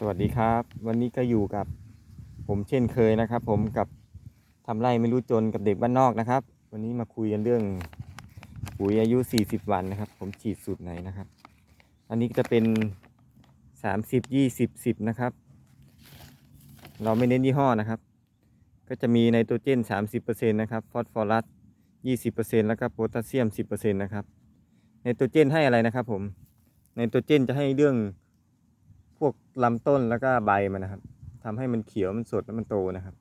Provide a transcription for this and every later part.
สวัสดีครับ วันนี้ก็อยู่กับผมเช่นเคยนะครับ ผมกับทำไร่ไม่รู้จนกับเด็กบ้านนอกนะครับ วันนี้มาคุยกันเรื่องปุ๋ยอายุ 40 วันนะครับ ผมฉีดสูตรไหนนะครับ อันนี้จะเป็น 30 20 10 นะครับ เราไม่เน้นยี่ห้อนะครับ ก็จะมีไนโตรเจน 30%นะครับฟอสฟอรัส 20%แล้วก็โพแทสเซียม 10%นะครับไนโตรเจนให้อะไรนะครับ ผมไนโตรเจนจะให้เรื่อง พวกลำต้นแล้วก็ใบมันนะครับทำให้มันเขียวมันสดแล้วมันโตนะครับ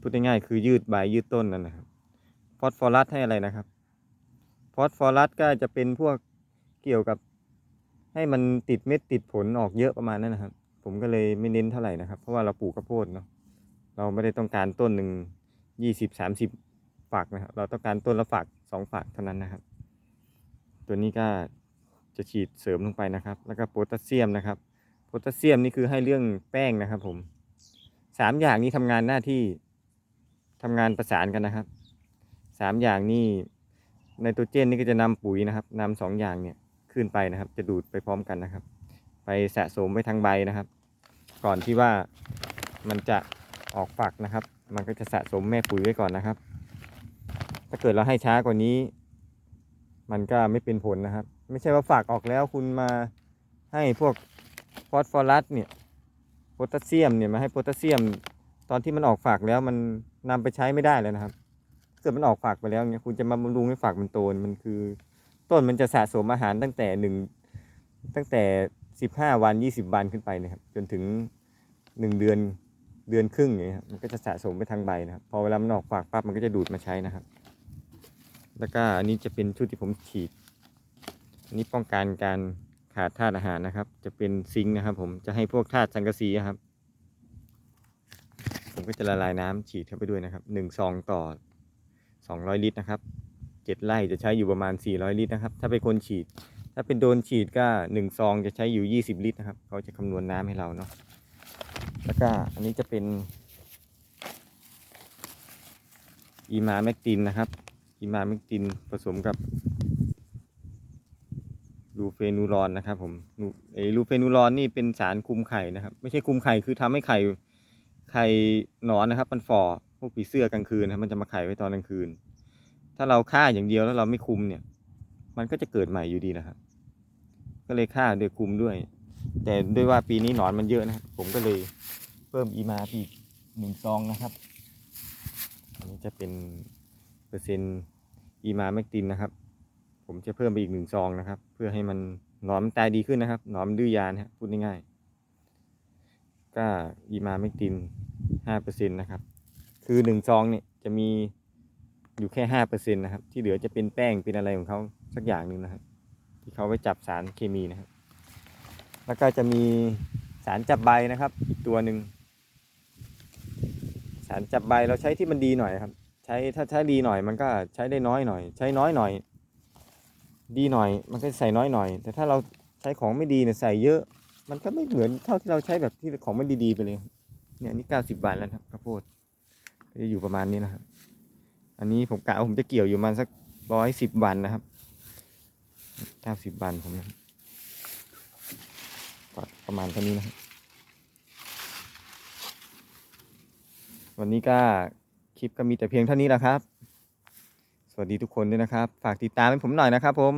พูดง่ายๆคือยืดใบยืดต้นนั่นนะครับ ฟอสฟอรัสให้อะไรนะครับ ฟอสฟอรัสก็จะเป็นพวกเกี่ยวกับ ให้มันติดเม็ดติดผลออกเยอะประมาณนั้นนะครับ ผมก็เลยไม่เน้นเท่าไหร่นะครับ เพราะว่าเราปลูกข้าวโพดเนาะเราไม่ได้ต้องการต้นหนึ่งยี่สิบสามสิบฝักนะครับ เราต้องการต้นละฝักสองฝักเท่านั้นนะครับ ตัวนี้ก็จะฉีดเสริมลงไปนะครับ แล้วก็โพแทสเซียมนะครับ พแทสเซียมนี่คือให้เรื่องแป้งนะครับผมสามอย่างนี้ทำงานหน้าที่ทำงานประสานกันนะครับสามอย่างนี้ไนโตรเจนนี่ก็จะนำปุ๋ยนะครับนำสองอย่างเนี่ยขึ้นไปนะครับ จะดูดไปพร้อมกันนะครับ ไปสะสมไว้ทางใบนะครับ ก่อนที่ว่ามันจะออกฝักนะครับ มันก็จะสะสมแม่ปุ๋ยไว้ก่อนนะครับ ถ้าเกิดเราให้ช้ากว่านี้ มันก็ไม่เป็นผลนะครับ ไม่ใช่ว่าฝักออกแล้วคุณมาให้พวก ฟอสฟอรัสเนี่ยโพแทสเซียมเนี่ยมาให้โพแทสเซียม ตอนที่มันออกฝากแล้วมันนำไปใช้ไม่ได้แล้วนะครับถ้าเกิดมันออกฝากไปแล้วเนี่ยคุณจะมาบำรุงให้ฝากมันโตนมันคือ ต้นมันจะสะสมอาหารตั้งแต่หนึ่งตั้งแต่สิบห้าวันยี่สิบวันขึ้นไปนะครับ จนถึงหนึ่งเดือนเดือนครึ่งอย่างเงี้ยครับมันก็จะสะสมไปทางใบนะครับพอเวลามันออกฝากปั๊บมันก็จะดูดมาใช้นะครับ แล้วก็อันนี้จะเป็นชุดที่ผมฉีดอันนี้ป้องกันการ ขาดธาตุอาหารนะครับ จะเป็นซิงค์นะครับ ผมจะให้พวกธาตุสังกะสีอะครับ ผมก็จะละลายน้ำฉีดเข้าไปด้วยนะครับหนึ่งซองต่อสองร้อยลิตรนะครับเจ็ดไร่จะใช้อยู่ประมาณสี่ร้อยลิตรนะครับ ถ้าเป็นคนฉีด ถ้าเป็นโดนฉีดก็หนึ่งซองจะใช้อยู่ยี่สิบลิตรนะครับเขาจะคำนวณน้ำให้เราเนาะแล้วก็อันนี้จะเป็นอีมาแมกตินนะครับอีมาแมกตินผสมกับ ลูเฟนูรอนนะครับ ผมไอ้ลูเฟนูรอนนี่เป็นสารคุมไข่นะครับ ไม่ใช่คุมไข่คือทำให้ไข่ไข่หนอนนะครับ มันฝ่อพวกผีเสื้อกลางคืนนะมันจะมาไข่ไว้ตอนกลางคืน ถ้าเราฆ่าอย่างเดียวแล้วเราไม่คุมเนี่ย มันก็จะเกิดใหม่อยู่ดีนะครับ ก็เลยฆ่าโดยคุมด้วย แต่ด้วยว่าปีนี้หนอนมันเยอะนะครับผมก็เลยเพิ่มอีมาอีกหนึ่งซองนะครับอันนี้จะเป็นเปอร์เซ็นต์อีมาแมกตินนะครับ ผมจะเพิ่มไปอีกหนึ่งซองนะครับ เพื่อให้มันหนอมตายดีขึ้นนะครับ หนอมดื้อยานะพูดง่ายๆก็อีมาเมกตินห้าเปอร์เซ็นต์นะครับ คือหนึ่งซองเนี่ยจะมีอยู่แค่ห้าเปอร์เซ็นต์นะครับ ที่เหลือจะเป็นแป้งเป็นอะไรของเขาสักอย่างหนึ่งนะครับ ที่เขาไว้จับสารเคมีนะครับ แล้วก็จะมีสารจับใบนะครับ อีกตัวหนึ่งสารจับใบเราใช้ที่มันดีหน่อยครับ ใช้ถ้าใช้ดีหน่อยมันก็ใช้ได้น้อยหน่อย ใช้น้อยหน่อย ดีหน่อย มันก็ใส่น้อยหน่อย แต่ถ้าเราใช้ของไม่ดีเนี่ยใส่เยอะ มันก็ไม่เหมือนเท่าที่เราใช้แบบที่ของไม่ดีๆไปเลย เนี่ยอันนี้เก้าสิบบาทแล้วครับข้าวโพดจะอยู่ประมาณนี้นะครับ อันนี้ผมกะว่าผมจะเกี่ยวอยู่มาณสักร้อยสิบวันนะครับเก้าสิบวันผมนะครับก็ประมาณเท่านี้นะครับ วันนี้ก็คลิปก็มีแต่เพียงเท่านี้แหละครับ วัสดีทุกคนด้วยนะครับ ฝากติดตามให้ผมหน่อยนะครับ ผม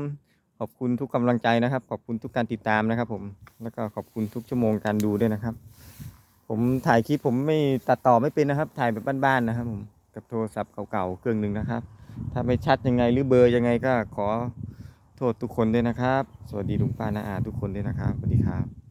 ขอบคุณทุกกำลังใจนะครับ ขอบคุณทุกการติดตามนะครับ ผม แล้วก็ขอบคุณทุกชั่วโมงการดูด้วยนะครับ ผมถ่ายคลิปผมไม่ตัดต่อไม่เป็นนะครับ ถ่ายแบบบ้านๆนะครับ ผม กับโทรศัพท์เก่าๆเครื่องหนึ่งนะครับ ถ้าไม่ชัดยังไงหรือเบอร์ยังไงก็ขอโทษทุกคนด้วยนะครับ สวัสดีลุงป้าน้าอาทุกคนด้วยนะครับ สวัสดีครับ